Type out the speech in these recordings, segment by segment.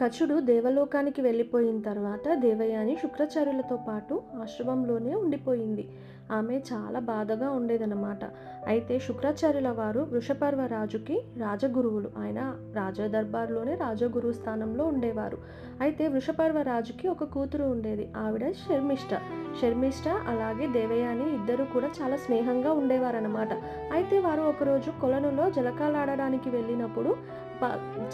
కచుడు దేవలోకానికి వెళ్ళిపోయిన తర్వాత దేవయాని శుక్రాచార్యులతో పాటు ఆశ్రమంలోనే ఉండిపోయింది. ఆమె చాలా బాధగా ఉండేదన్నమాట. అయితే శుక్రాచార్యుల వారు వృషపర్వ రాజుకి రాజగురువులు ఆయన రాజదర్బార్లోనే రాజగురువు స్థానంలో ఉండేవారు. అయితే వృషపర్వ రాజుకి ఒక కూతురు ఉండేది ఆవిడ శర్మిష్ట శర్మిష్ట అలాగే దేవయాని ఇద్దరు కూడా చాలా స్నేహంగా ఉండేవారన్నమాట. అయితే వారు ఒకరోజు కొలనులో జలకాలాడడానికి వెళ్ళినప్పుడు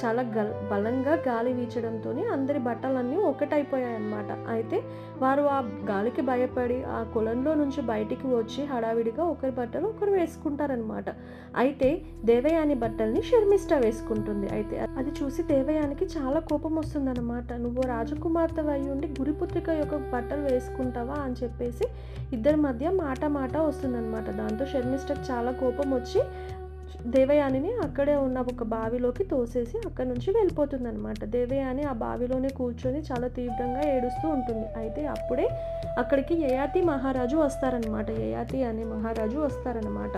చాలా గల్ బలంగా గాలి వీచడంతో అందరి బట్టలన్నీ ఒకటైపోయాయి అన్నమాట అయితే వారు ఆ గాలికి భయపడి ఆ కొలంలో నుంచి బయటికి వచ్చి హడావిడిగా ఒకరి బట్టలు ఒకరు వేసుకుంటారనమాట అయితే దేవయాని బట్టల్ని షర్మిష్ట వేసుకుంటుంది. అయితే అది చూసి దేవయానికి చాలా కోపం వస్తుందన్నమాట. నువ్వు రాజకుమార్తె అయి ఉండి గురిపుత్రిక యొక్క బట్టలు వేసుకుంటావా? అని చెప్పేసి ఇద్దరి మధ్య మాట మాట వస్తుందన్నమాట. దాంతో షర్మిష్టకు చాలా కోపం వచ్చి దేవయానిని అక్కడే ఉన్న ఒక బావిలోకి తోసేసి అక్కడ నుంచి వెళ్ళిపోతుందనమాట దేవయాని ఆ బావిలోనే కూర్చొని చాలా తీవ్రంగా ఏడుస్తూ ఉంటుంది. అయితే అప్పుడే అక్కడికి యయాతి మహారాజు వస్తారనమాట యయాతి అనే మహారాజు వస్తారనమాట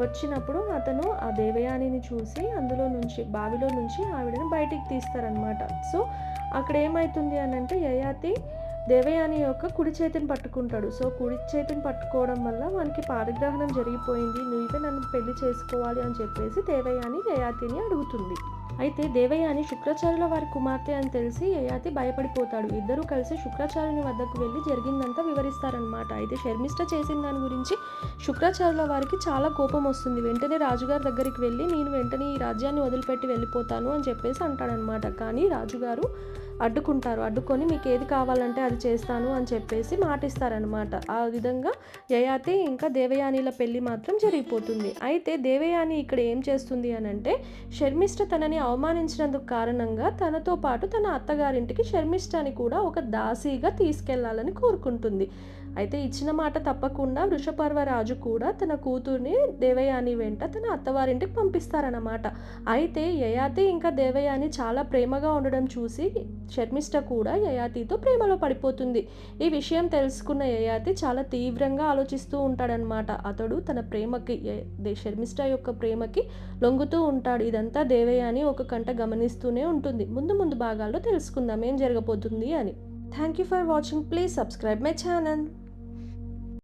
వచ్చినప్పుడు అతను ఆ దేవయానిని చూసి అందులో నుంచి బావిలో నుంచి ఆవిడని బయటికి తీస్తారనమాట సో అక్కడ ఏమవుతుంది అని అంటే యయాతి దేవయాని యొక్క కుడి చేతిని పట్టుకుంటాడు. సో కుడి చేతిని పట్టుకోవడం వల్ల మనకి పారిగ్రహణం జరిగిపోయింది. నువ్వే నన్ను పెళ్ళి చేసుకోవాలి అని చెప్పేసి దేవయాని యయాతిని అడుగుతుంది. అయితే దేవయాని శుక్రాచార్యుల వారి కుమార్తె అని తెలిసి యయాతి భయపడిపోతాడు. ఇద్దరూ కలిసి శుక్రాచార్యుని వద్దకు వెళ్ళి జరిగిందంతా వివరిస్తారనమాట అయితే శర్మిష్ట చేసిన దాని గురించి శుక్రాచార్యుల వారికి చాలా కోపం వస్తుంది. వెంటనే రాజుగారి దగ్గరికి వెళ్ళి నేను వెంటనే ఈ రాజ్యాన్ని వదిలిపెట్టి వెళ్ళిపోతాను అని చెప్పేసి అంటాడనమాట కానీ రాజుగారు అడ్డుకుంటారు. అడ్డుకొని మీకు ఏది కావాలంటే అది చేస్తాను అని చెప్పేసి మాటిస్తారనమాట ఆ విధంగా యయాతి ఇంకా దేవయానిల పెళ్ళి మాత్రం జరిగిపోతుంది. అయితే దేవయాని ఇక్కడ ఏం చేస్తుంది అని అంటే షర్మిష్ట తనని అవమానించినందుకు కారణంగా తనతో పాటు తన అత్తగారింటికి షర్మిష్ఠని కూడా ఒక దాసీగా తీసుకెళ్ళాలని కోరుకుంటుంది. అయితే ఇచ్చిన మాట తప్పకుండా వృషపర్వ రాజు కూడా తన కూతుర్ని దేవయాని వెంట తన అత్తవారింటికి పంపిస్తారన్నమాట. అయితే యయాతి ఇంకా దేవయాని చాలా ప్రేమగా ఉండడం చూసి షర్మిష్ట కూడా యయాతితో ప్రేమలో పడిపోతుంది. ఈ విషయం తెలుసుకున్న యయాతి చాలా తీవ్రంగా ఆలోచిస్తూ ఉంటాడనమాట అతడు తన ప్రేమకి శర్మిష్ట షర్మిష్ట యొక్క ప్రేమకి లొంగుతూ ఉంటాడు. ఇదంతా దేవయాని ఒక కంట గమనిస్తూనే ఉంటుంది. ముందు ముందు భాగాల్లో తెలుసుకుందాం ఏం జరగబోతుంది అని. Thank you for watching. Please subscribe my channel.